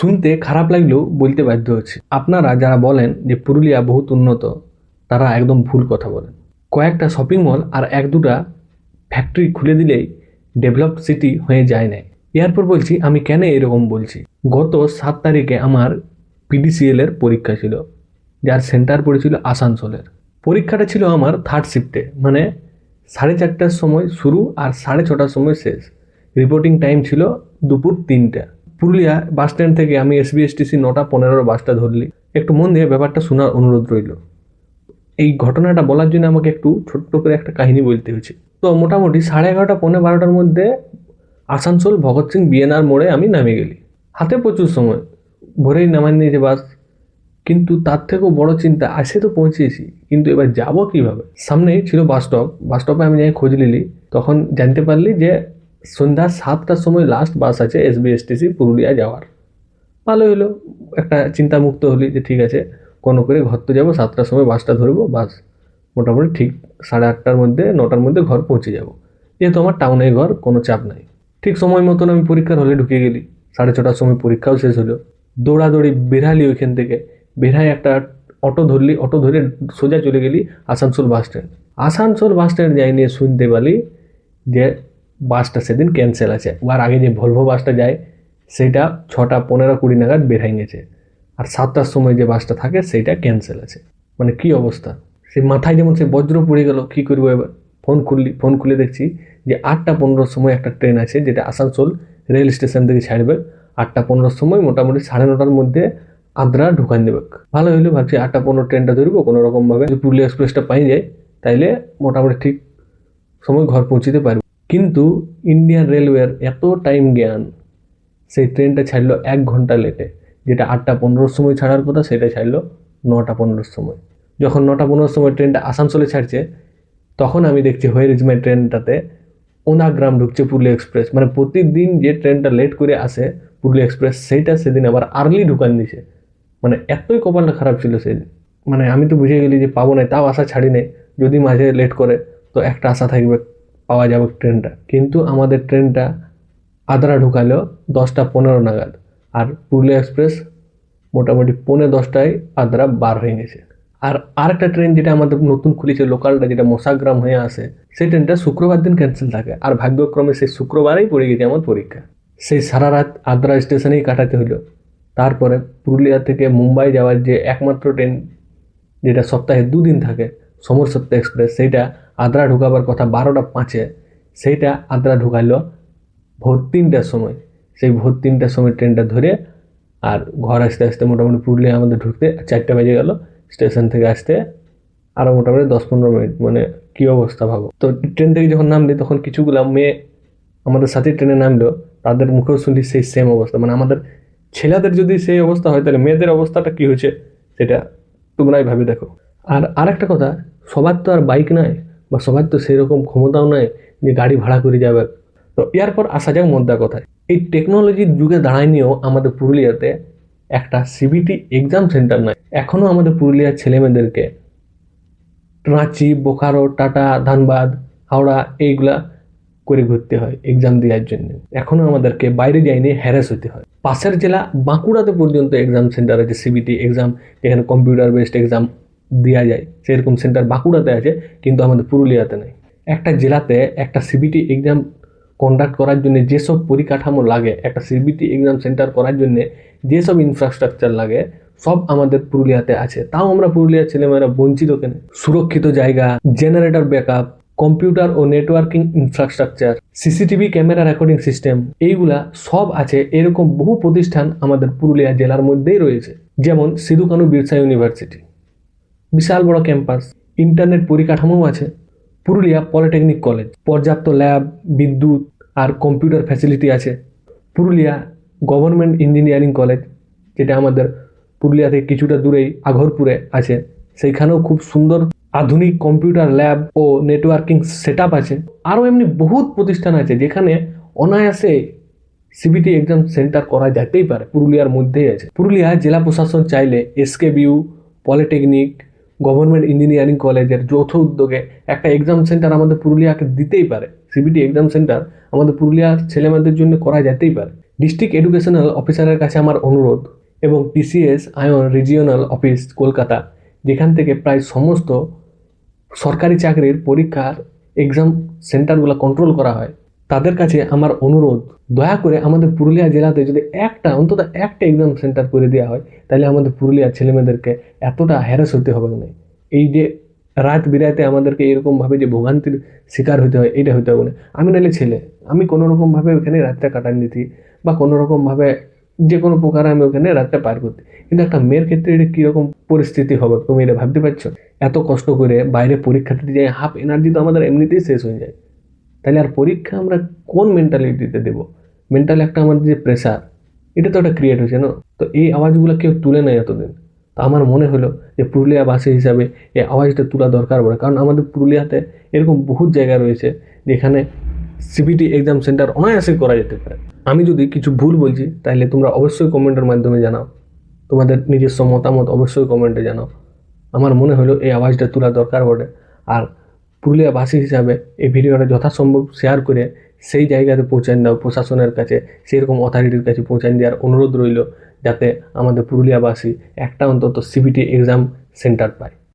শুনতে খারাপ লাগলেও বলতে বাধ্য হচ্ছে আপনারা যারা বলেন যে পুরুলিয়া বহুত উন্নত, তারা একদম ভুল কথা বলেন। কয়েকটা শপিং মল আর এক দুটা ফ্যাক্টরি খুলে দিলেই ডেভেলপ সিটি হয়ে যায় না। এরপর বলছি, আমি কেন এরকম বলছি? গত সাত তারিখে আমার পিডিসিএলের পরীক্ষা ছিল, যার সেন্টার পড়েছিল আসানসোলের। পরীক্ষাটা ছিল আমার থার্ড শিফটে মানে সাড়ে চারটার সময় শুরু আর সাড়ে ছটার সময় শেষ। রিপোর্টিং টাইম ছিল দুপুর তিনটা। পুরুলিয়া বাস স্ট্যান্ড থেকে আমি এসবিএসটিসি নটা পনেরোর বাসটা ধরলি। একটু মন দিয়ে ব্যাপারটা শোনার অনুরোধ রইল। এই ঘটনাটা বলার জন্য আমাকে একটু ছোট্ট করে একটা কাহিনী বলতে হয়েছে। তো মোটামুটি সাড়ে এগারোটা পনেরো বারোটার মধ্যে আসানসোল ভগৎ সিং বিএনআর মোড়ে আমি নামে গেলি। হাতে প্রচুর সময়, ভোরেই নামান নিয়েছে বাস। কিন্তু তার থেকেও বড় চিন্তা আসে তো পৌঁছেছি, কিন্তু এবার যাব কীভাবে? সামনেই ছিল বাস স্টপ বাস স্টপে আমি যাই খোঁজ নিলি। তখন জানতে পারলি যে সন্ধ্যা সাতটার সময় লাস্ট বাস আছে এসবিএসটিসি পুরুলিয়া যাওয়ার। ভালো হলো একটা চিন্তামুক্ত হলি যে ঠিক আছে, কোনো করে ঘর তো যাব, সাতটার সময় বাসটা ধরবো বাস মোটামুটি ঠিক সাড়ে আটটার মধ্যে, নটার মধ্যে ঘর পৌঁছে যাব। যেহেতু আমার টাউনে ঘর, কোনো চাপ নাই। ঠিক সময় মতন আমি পরীক্ষার হলে ঢুকে গেলি। সাড়ে ছটার সময় পরীক্ষাও শেষ হলো। দৌড়াদৌড়ি বেরালি ওইখান থেকে। বেরাই একটা অটো ধরলি, অটো ধরে সোজা চলে গেলি Asansol bus stand Asansol bus stand যাই নিয়ে শুনতে পারলি যে বাসটা সেদিন ক্যান্সেল আছে। ওর আগে যে ভলভো বাসটা যায় সেটা ছটা পনেরো কুড়ি নাগাদ বের হয়ে গেছে। আর সাতটার সময় যে বাসটা থাকে, সেইটা ক্যান্সেল আছে। মানে কি অবস্থা? সে মাথায় যেমন সে বজ্র পড়ে গেল, কী করব এবার? ফোন খুললি, ফোন খুলে দেখছি যে আটটা পনেরোর সময় একটা ট্রেন আছে, যেটা আসানসোল রেল স্টেশন থেকে ছাড়বে। আটটা পনেরোর সময় মোটামুটি সাড়ে নটার মধ্যে আদ্রা ঢুকান দেবে। ভালো হইল, ভাবছি আটটা পনেরো ট্রেনটা ধরবো কোনো রকমভাবে যদি পুরুলিয়া এক্সপ্রেসটা পাই যায়, তাইলে মোটামুটি ঠিক সময় ঘর পৌঁছিতে পারব। কিন্তু ইন্ডিয়ান রেলওয়ের এত টাইম জ্ঞান, সেই ট্রেনটা ছাড়লো এক ঘণ্টা লেটে যেটা আটটা পনেরোর সময় ছাড়ার কথা, সেটা ছাড়লো নটা পনেরোর সময়। যখন নটা পনেরোর সময় ট্রেনটা আসানসোলে ছাড়ছে, তখন আমি দেখছি হোয়ার ইজ মাই ট্রেনটাতে ওনাগ্রাম ঢুকছে পুরুলিয়া এক্সপ্রেস মানে প্রতিদিন যে ট্রেনটা লেট করে আসে পুরুলিয়া এক্সপ্রেস সেইটা সেদিন আবার আর্লি ঢুকান দিছে। মানে এতই কপালটা খারাপ ছিল সেদিন মানে আমি তো বুঝে গেলি যে পাবো না তাও আশা ছাড়ি নেই, যদি মাঝে লেট করে, তো একটা আশা থাকবে। পাওয়া যাবে ট্রেনটা। কিন্তু আমাদের ট্রেনটা আদ্রা ঢুকালো দশটা পনেরো নাগাদ। আর পুরুলিয়া এক্সপ্রেস মোটামুটি পৌনে দশটায় আদ্রা বার হয়ে গেছে। আর আরেকটা ট্রেন যেটা আমাদের নতুন খুলেছে লোকালটা, যেটা মশাগ্রাম হয়ে আসে, সেই ট্রেনটা শুক্রবার দিন ক্যান্সেল থাকে। আর ভাগ্যক্রমে সেই শুক্রবারেই পড়ে গেছে আমার পরীক্ষা। সেই সারা রাত আদ্রা স্টেশনেই কাটাতে হলো। তারপরে পুরুলিয়া থেকে মুম্বাই যাওয়ার যে একমাত্র ট্রেন, যেটা সপ্তাহে দুদিন থাকে সমর সত্য এক্সপ্রেস, সেইটা আদ্রা ঢুকাবার কথা বারোটা পাঁচে, সেইটা আদ্রা ঢুকাইলো ভোর তিনটার সময়। সেই ভোর তিনটার সময় ট্রেনটা ধরে আর ঘর আসতে আসতে মোটামুটি পুরুলিয়া আমাদের ঢুকতে চারটা বেজে গেল, স্টেশন থেকে আসতে আরও মোটামুটি দশ পনেরো মিনিট মানে কী অবস্থা ভাবো। তো ট্রেন থেকে যখন নামলি তখন কিছুগুলা মেয়ে আমাদের সাথে ট্রেনে নামলো, তাদের মুখেও শুনলি সেই সেম অবস্থা মানে আমাদের ছেলেদের যদি সেই অবস্থা হয় তাহলে মেয়েদের অবস্থাটা কী হয়েছে সেটা তোমরাই ভাবি দেখো। আর আরেকটা কথা সবার তো আর বাইক নাই বা সবার তো সেরকম ক্ষমতাও নাই যে গাড়ি ভাড়া করে যাবে। তো এরপর আসা যাক মোদ্দা কথায়। এই টেকনোলজির যুগে দাঁড়ায় নিয়েও আমাদের পুরুলিয়াতে একটা সিবিটি এক্সাম সেন্টার নাই। এখনও আমাদের পুরুলিয়ার ছেলেমেয়েদেরকে রাঁচি, বোকারো, টাটা, ধানবাদ, হাওড়া এইগুলা করে ঘুরতে হয় এক্সাম দেওয়ার জন্য। এখনও আমাদেরকে বাইরে যাইনি হ্যারাস হতে হয়। পাশের জেলা বাঁকুড়াতে পর্যন্ত এক্সাম সেন্টার আছে সিবিটি এক্সাম যেখানে কম্পিউটার বেসড এক্সাম দেওয়া যায়। সেরকম সেন্টার বাঁকুড়াতে আছে, কিন্তু আমাদের পুরুলিয়াতে নেই। একটা জেলাতে একটা সিবিটি এক্সাম কন্ডাক্ট করার জন্য যেসব পরিকাঠামো লাগে, একটা সিবিটি এক্সাম সেন্টার করার জন্য যেসব ইনফ্রাস্ট্রাকচার লাগে, সব আমাদের পুরুলিয়াতে আছে। তাও আমরা পুরুলিয়ার ছেলেমেয়েরা বঞ্চিত কেন? সুরক্ষিত জায়গা জেনারেটর ব্যাকআপ কম্পিউটার ও networking infrastructure CCTV camera recording system এইগুলা সব আছে। এরকম বহু প্রতিষ্ঠান আমাদের পুরুলিয়া জেলার মধ্যেই রয়েছে। যেমন সিধু কানু বিরসা ইউনিভার্সিটি বিশাল বড় ক্যাম্পাস। ইন্টারনেট পরিকাঠামোও আছে। Purulia polytechnic college. পর্যাপ্ত ল্যাব, বিদ্যুৎ আর কম্পিউটার ফ্যাসিলিটি আছে। পুরুলিয়া গভর্নমেন্ট ইঞ্জিনিয়ারিং কলেজ, যেটা আমাদের পুরুলিয়া থেকে কিছুটা দূরেই আঘরপুরে আছে। সেইখানেও খুব সুন্দর আধুনিক কম্পিউটার ল্যাব ও নেটওয়ার্কিং সেট আছে। আরও এমনি বহুত প্রতিষ্ঠান আছে, যেখানে অনায়াসে সিবিটি এক্সাম সেন্টার করা যেতেই পারে, পুরুলিয়ার মধ্যেই আছে। পুরুলিয়া জেলা প্রশাসন চাইলে এসকেবিউ, পলিটেকনিক গভর্নমেন্ট ইঞ্জিনিয়ারিং কলেজের যৌথ উদ্যোগে একটা এক্সাম সেন্টার আমাদের পুরুলিয়াকে দিতেই পারে। সিবিটি এক্সাম সেন্টার আমাদের পুরুলিয়ার ছেলেমেয়েদের জন্য করা যেতেই পারে। ডিস্ট্রিক্ট এডুকেশনাল অফিসারের কাছে আমার অনুরোধ এবং TCS iON regional office Kolkata, যেখান থেকে প্রায় সমস্ত সরকারি চাকরির পরীক্ষার এক্সাম সেন্টারগুলো কন্ট্রোল করা হয়। তাদের কাছে আমার অনুরোধ, দয়া করে আমাদের পুরুলিয়া জেলাতে যদি একটা, অন্তত একটা এক্সাম সেন্টার করে দেওয়া হয়, তাহলে আমাদের পুরুলিয়ার ছেলেমেয়েদেরকে এতটা হ্যারাস হতে হবে না এই যে রাত বিরাতে আমাদেরকে এরকমভাবে যে ভোগান্তির শিকার হতে হয় এইটা হতে হবে না আমি নাহলে ছেলে, আমি কোনো রকমভাবে ওখানে রাতটা কাটান দিতি, বা কোনো রকমভাবে যে কোনো প্রকারে আমি ওখানে রাতটা পার করতে। কিন্তু একটা মেয়ের ক্ষেত্রে এটা কীরকম পরিস্থিতি হবে, তুমি এটা ভাবতে পারছ? এত কষ্ট করে বাইরে পরীক্ষা দিতে যাই হাফ এনার্জি তো আমাদের এমনিতেই শেষ হয়ে যায়। তাহলে আর পরীক্ষা আমরা কোন মেন্টালিটিতে দেব? মেন্টাল একটা আমাদের যে প্রেশার এটা তো একটা ক্রিয়েট হয়েছে, না? তো এই আওয়াজগুলো কেউ তুলে নেয় এতদিন। তো আমার মনে হলো যে পুরুলিয়াবাসী হিসাবে এই আওয়াজটা তোলা দরকার পড়ে, কারণ আমাদের পুরুলিয়াতে এরকম বহুত জায়গা রয়েছে যেখানে সিবিটি এক্সাম সেন্টার অনায়াসে করা যেতে পারে। আমি যদি কিছু ভুল বলছি, তাহলে তোমরা অবশ্যই কমেন্টের মাধ্যমে জানাও। তোমাদের নিজস্ব মতামত অবশ্যই কমেন্টে জানাও। আমার মনে হলো এই আওয়াজটা তোলা দরকার পড়ে। আর পুরুলিয়াবাসী হিসাবে এই ভিডিওটা যথাসম্ভব শেয়ার করে সেই জায়গাতে পৌঁছান দাও প্রশাসনের কাছে, সেরকম অথরিটির কাছে পৌঁছান দেওয়ার অনুরোধ রইল যাতে আমাদের পুরুলিয়াবাসী একটা অন্তত সিবিটি এক্সাম সেন্টার পায়।